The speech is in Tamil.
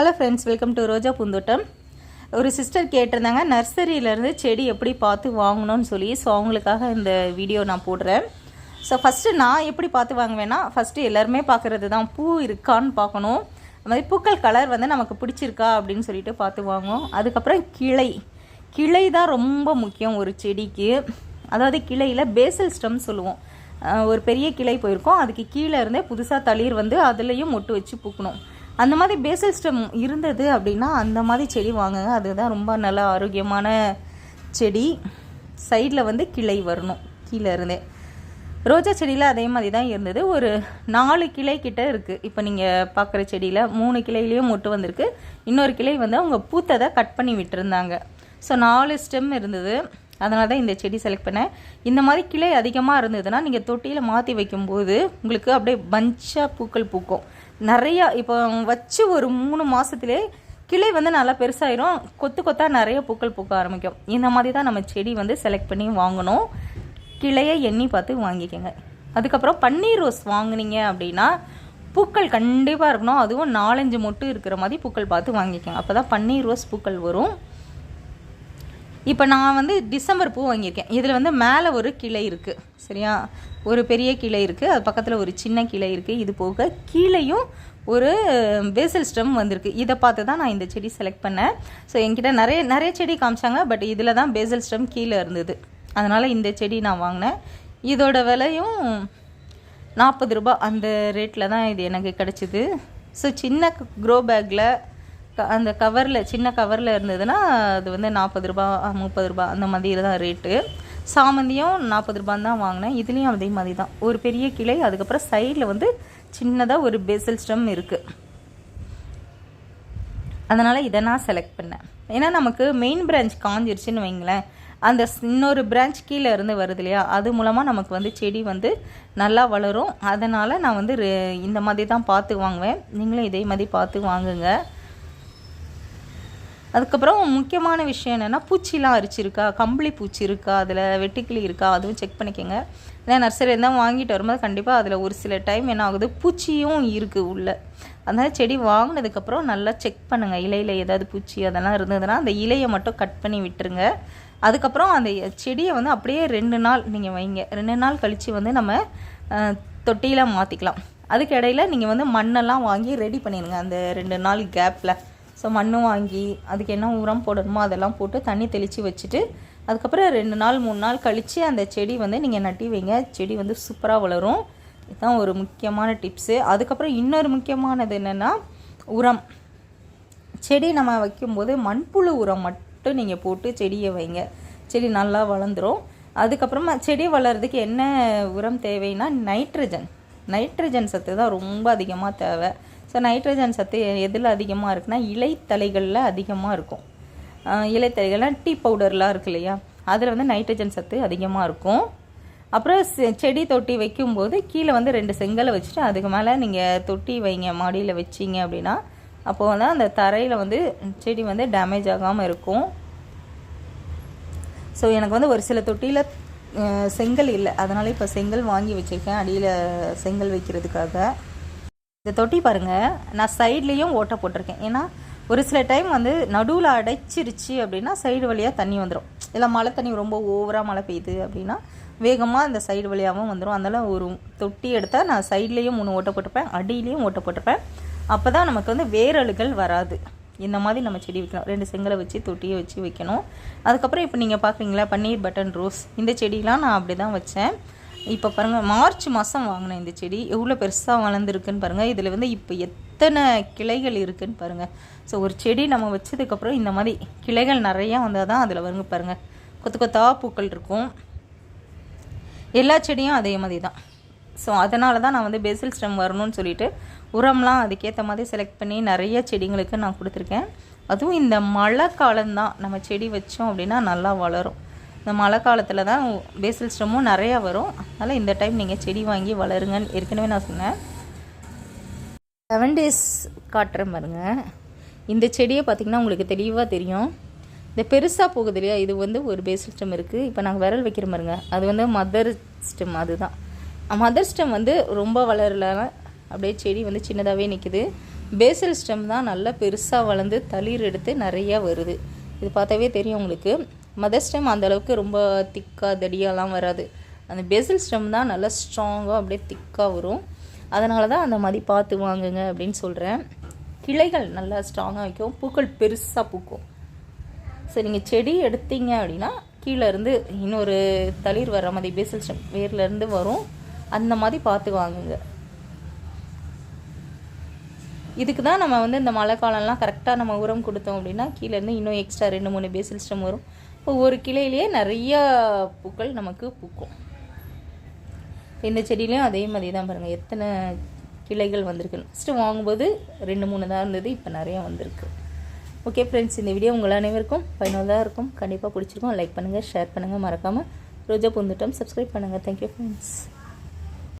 Hello friends welcome to Roja Poonthottam ஒரு சிஸ்டர் கேட்டிருந்தாங்க நர்சரியிலேருந்து செடி எப்படி பார்த்து வாங்கணும்னு சொல்லி ஸோ அவங்களுக்காக இந்த வீடியோ நான் போடுறேன். ஸோ ஃபஸ்ட்டு நான் எப்படி பார்த்து வாங்குவேன்னா ஃபஸ்ட்டு எல்லாருமே பார்க்குறது தான் பூ இருக்கான்னு பார்க்கணும். அது மாதிரி பூக்கள் கலர் வந்து நமக்கு பிடிச்சிருக்கா அப்படின்னு சொல்லிட்டு பார்த்து வாங்குவோம். அதுக்கப்புறம் கிளை. கிளை தான் ரொம்ப முக்கியம் ஒரு செடிக்கு. அதாவது கிளையில் பேசல் ஸ்டம் சொல்லுவோம். ஒரு பெரிய கிளை போயிருக்கோம். அதுக்கு கீழே இருந்தே புதுசாக தளிர் வந்து அதுலேயும் மொட்டு வச்சு பூக்கணும். அந்த மாதிரி பேசல் ஸ்டெம் இருந்தது அப்படின்னா அந்த மாதிரி செடி வாங்குங்க. அதுதான் ரொம்ப நல்ல ஆரோக்கியமான செடி. சைடில் வந்து கிளை வரணும். கீழே இருந்தே. ரோஜா செடியில் அதே மாதிரி தான் இருந்தது. ஒரு நாலு கிளை கிட்ட இருக்குது இப்போ நீங்கள் பார்க்குற செடியில் மூணு கிளையிலையும் மொட்டு வந்திருக்கு. இன்னொரு கிளை வந்து அவங்க பூத்ததை கட் பண்ணி விட்டுருந்தாங்க. ஸோ நாலு ஸ்டெம் இருந்தது. அதனால தான் இந்த செடி செலக்ட் பண்ணேன். இந்த மாதிரி கிளை அதிகமாக இருந்ததுன்னா நீங்கள் தொட்டியில் மாற்றி வைக்கும்போது உங்களுக்கு அப்படியே பஞ்சாக பூக்கள் பூக்கும். நிறையா இப்போ வச்சு ஒரு மூணு மாதத்துலேயே கிளை வந்து நல்லா பெருசாயிரும். கொத்து கொத்தாக நிறைய பூக்கள் பூக்க ஆரம்பிக்கும். இந்த மாதிரி தான் நம்ம செடி வந்து செலக்ட் பண்ணி வாங்கணும். கிளையை எண்ணி பார்த்து வாங்கிக்கோங்க. அதுக்கப்புறம் பன்னீர் ரோஸ் வாங்குனீங்க அப்படின்னா பூக்கள் கண்டிப்பாக இருக்கணும். அதுவும் நாலஞ்சு மொட்டு இருக்கிற மாதிரி பூக்கள் பார்த்து வாங்கிக்கோங்க. அப்போ தான் பன்னீர் ரோஸ் பூக்கள் வரும். இப்போ நான் வந்து டிசம்பர் பூ வாங்கியிருக்கேன். இதில் வந்து மேலே ஒரு கிளை இருக்குது சரியா? ஒரு பெரிய கிளை இருக்குது அது பக்கத்தில் ஒரு சின்ன கிளை இருக்குது இது போக கீழேயும் ஒரு பேசல் ஸ்டெம் வந்திருக்கு. இதை பார்த்து தான் நான் இந்த செடி செலக்ட் பண்ணேன். ஸோ என்கிட்ட நிறைய நிறைய செடி காமிச்சாங்க. பட் இதில் தான் பேசல் ஸ்டெம் கீழே இருந்தது. அதனால் இந்த செடி நான் வாங்கினேன். இதோட விலையும் நாற்பது ரூபாய். அந்த ரேட்டில் தான் இது எனக்கு கிடச்சிது. ஸோ சின்ன க்ரோ பேக்கில் அந்த கவரில் சின்ன கவரில் இருந்ததுன்னா அது வந்து நாற்பது ரூபா முப்பது ரூபா அந்த மாதிரி தான் ரேட்டு சாமந்தியும் நாற்பது ரூபான்னு தான் வாங்கினேன். இதுலேயும் அதே மாதிரி தான். ஒரு பெரிய கிளை அதுக்கப்புறம் சைடில் வந்து சின்னதாக ஒரு பேசல் ஸ்டம் இருக்குது அதனால் இதை நான் செலக்ட் பண்ணேன். ஏன்னா நமக்கு மெயின் பிரான்ச் காஞ்சிருச்சுன்னு வைங்களேன். அந்த இன்னொரு பிரான்ச் கீழே இருந்து வருது இல்லையா? அது மூலமாக நமக்கு வந்து செடி வந்து நல்லா வளரும். அதனால் நான் வந்து ரெ- இந்த மாதிரி தான் பார்த்து வாங்குவேன். நீங்களும் இதே மாதிரி பார்த்து வாங்குங்க. அதுக்கப்புறம் முக்கியமான விஷயம் என்னென்னா பூச்சிலாம் அரிச்சிருக்கா? கம்பளி பூச்சி இருக்கா? அதில் வெட்டுக்கிளி இருக்கா? அதுவும் செக் பண்ணிக்கோங்க. ஏன்னா நர்சரி இருந்தால் வாங்கிட்டு வரும்போது கண்டிப்பாக அதில் ஒரு சில டைம் என்ன ஆகுது? பூச்சியும் இருக்குது உள்ள. அதனால் செடி வாங்கினதுக்கப்புறம் நல்லா செக் பண்ணுங்கள் இலையில் ஏதாவது பூச்சி அதெல்லாம் இருந்ததுன்னா அந்த இலையை மட்டும் கட் பண்ணி விட்டுருங்க. அதுக்கப்புறம் அந்த செடியை வந்து அப்படியே ரெண்டு நாள் நீங்கள் வைங்க. ரெண்டு நாள் கழித்து வந்து நம்ம தொட்டியில் மாற்றிக்கலாம் அதுக்கு இடையில நீங்கள் வந்து மண்ணெல்லாம் வாங்கி ரெடி பண்ணிடுங்க அந்த ரெண்டு நாள் கேப்பில் ஸோ மண் வாங்கி அதுக்கு என்ன உரம் போடணுமோ அதெல்லாம் போட்டு தண்ணி தெளித்து வச்சுட்டு அதுக்கப்புறம் ரெண்டு நாள் மூணு நாள் கழித்து அந்த செடி வந்து நீங்கள் நட்டி வைங்க. செடி வந்து சூப்பராக வளரும். இதுதான் ஒரு முக்கியமான டிப்ஸு அதுக்கப்புறம் இன்னொரு முக்கியமானது என்னென்னா உரம். செடி நம்ம வைக்கும்போது மண்புழு உரம் மட்டும் நீங்கள் போட்டு செடியை வைங்க. செடி நல்லா வளர்ந்துரும். அதுக்கப்புறமா செடி வளர்கிறதுக்கு என்ன உரம் தேவைன்னா நைட்ரஜன் நைட்ரஜன் சத்து தான் ரொம்ப அதிகமாக தேவை. ஸோ நைட்ரஜன் சத்து எதில் அதிகமாக இருக்குன்னா இலைத்தலைகளில் அதிகமாக இருக்கும். இலைத்தலைகள்லாம் டீ பவுடர்லாம் இருக்கு இல்லையா? அதில் வந்து நைட்ரஜன் சத்து அதிகமாக இருக்கும். அப்புறம் செ- செடி தொட்டி வைக்கும்போது கீழே வந்து ரெண்டு செங்கலை வச்சுட்டு அதுக்கு மேலே நீங்கள் தொட்டி வைங்க மாடியில் வச்சிங்க அப்படின்னா அப்போ வந்து அந்த தரையில் வந்து செடி வந்து டேமேஜ் ஆகாமல் இருக்கும். ஸோ எனக்கு வந்து ஒரு சில தொட்டியில் செங்கல் இல்லை. அதனால் இப்போ செங்கல் வாங்கி வச்சுருக்கேன். அடியில் செங்கல் வைக்கிறதுக்காக. இந்த தொட்டி பாருங்க. நான் சைட்லேயும் ஓட்டை போட்டிருக்கேன். ஏன்னா ஒரு சில டைம் வந்து நடுவில் அடைச்சிருச்சு அப்படின்னா சைடு வழியாக தண்ணி வந்துடும் இல்லை மழை தண்ணி ரொம்ப ஓவராக மழை பெய்யுது அப்படின்னா வேகமாக அந்த சைடு வழியாகவும் வந்துடும் அதனால் ஒரு தொட்டி எடுத்தால் நான் சைட்லேயும் மூணு ஓட்டை போட்டிருப்பேன். அடியிலையும் ஓட்டை போட்டிருப்பேன். அப்போ தான் நமக்கு வந்து வேரலுகள் வராது. இந்த மாதிரி நம்ம செடி வைக்கணும். ரெண்டு செங்கலை வச்சு தொட்டியை வச்சு வைக்கணும். அதுக்கப்புறம் இப்போ நீங்கள் பார்க்குறீங்களா பன்னீர் பட்டன் ரோஸ். இந்த செடியெலாம் நான் அப்படி தான் வச்சேன். இப்போ பாருங்கள் மார்ச் மாதம் வாங்கினேன் இந்த செடி எவ்வளோ பெருசாக வளர்ந்துருக்குன்னு பாருங்கள் இதில் வந்து இப்போ எத்தனை கிளைகள் இருக்குன்னு பாருங்கள் ஸோ ஒரு செடி நம்ம வச்சதுக்கப்புறம் இந்த மாதிரி கிளைகள் நிறையா வந்தால் தான் அதில் வருங்க பாருங்கள் கொத்து கொத்தா பூக்கள் இருக்கும். எல்லா செடியும் அதே மாதிரி தான் ஸோ அதனால தான் நான் வந்து பேசில் ஸ்டெம் வரணும்னு சொல்லிட்டு உரம்லாம் அதுக்கேற்ற மாதிரி செலக்ட் பண்ணி நிறைய செடிங்களுக்கு நான் கொடுத்துருக்கேன். அதுவும் இந்த மழை காலம்தான் நம்ம செடி வச்சோம் அப்படின்னா நல்லா வளரும். இந்த மழை காலத்தில் தான் பேசில் ஸ்டெம்மும் நிறையா வரும். அதனால் இந்த டைம் நீங்கள் செடி வாங்கி வளருங்கன்னு ஏற்கனவே நான் சொன்னேன். செவன் டேஸ் காட்டுறேன் பாருங்க. இந்த செடியை பார்த்திங்கன்னா உங்களுக்கு தெளிவாக தெரியும். இந்த பெருசாக போகுது இல்லையா? இது வந்து ஒரு பேசல் ஸ்டெம் இருக்குது இப்போ நாங்கள் விரல் வைக்கிற பாருங்க. அது வந்து மதர் ஸ்டெம் அதுதான். மதர் ஸ்டெம் வந்து ரொம்ப வளரல. அப்படியே செடி வந்து சின்னதாகவே நிற்குது பேசல் ஸ்டெம் தான் நல்லா பெருசாக வளர்ந்து தளிர் எடுத்து நிறையா வருது. இது பார்த்தாவே தெரியும் உங்களுக்கு. மதர் ஸ்டெம் அந்தளவுக்கு ரொம்ப திக்காக தடியாலாம் வராது. அந்த பெசில் ஸ்டெம் தான் நல்லா ஸ்ட்ராங்காக அப்படியே திக்காக வரும். அதனால தான் அந்த மாதிரி பார்த்து வாங்குங்க அப்படின்னு சொல்கிறேன் கிளைகள் நல்லா ஸ்ட்ராங்காக வைக்கும். பூக்கள் பெருசாக பூக்கும். சரி நீங்கள் செடி எடுத்தீங்க அப்படின்னா கீழேருந்து இன்னொரு தளிர் வர்ற மாதிரி பேசல் ஸ்டெம் வேர்லேருந்து வரும். அந்த மாதிரி பார்த்து வாங்குங்க. இதுக்கு தான் நம்ம வந்து இந்த மழை காலம்லாம் கரெக்டாக நம்ம உரம் கொடுத்தோம் அப்படின்னா கீழேருந்து இன்னும் எக்ஸ்ட்ரா ரெண்டு மூணு பேசில் ஸ்டெம் வரும். ஒவ்வொரு கிளையிலேயே நிறைய பூக்கள் நமக்கு பூக்கும். இந்த செடியிலையும் அதே மாதிரி தான் பாருங்கள் எத்தனை கிளைகள் வந்திருக்கு ஃபஸ்ட்டு வாங்கும்போது ரெண்டு மூணு தான் இருந்தது இப்போ நிறையா வந்திருக்கு. ஓகே ஃப்ரெண்ட்ஸ் இந்த வீடியோ உங்கள் அனைவருக்கும் பயனுள்ளதாக இருக்கும். கண்டிப்பாக பிடிச்சிருக்கும். லைக் பண்ணுங்கள் ஷேர் பண்ணுங்கள் மறக்காமல் ரோஜா பூந்துட்டம் சப்ஸ்கிரைப் பண்ணுங்கள் தேங்க்யூ ஃப்ரெண்ட்ஸ்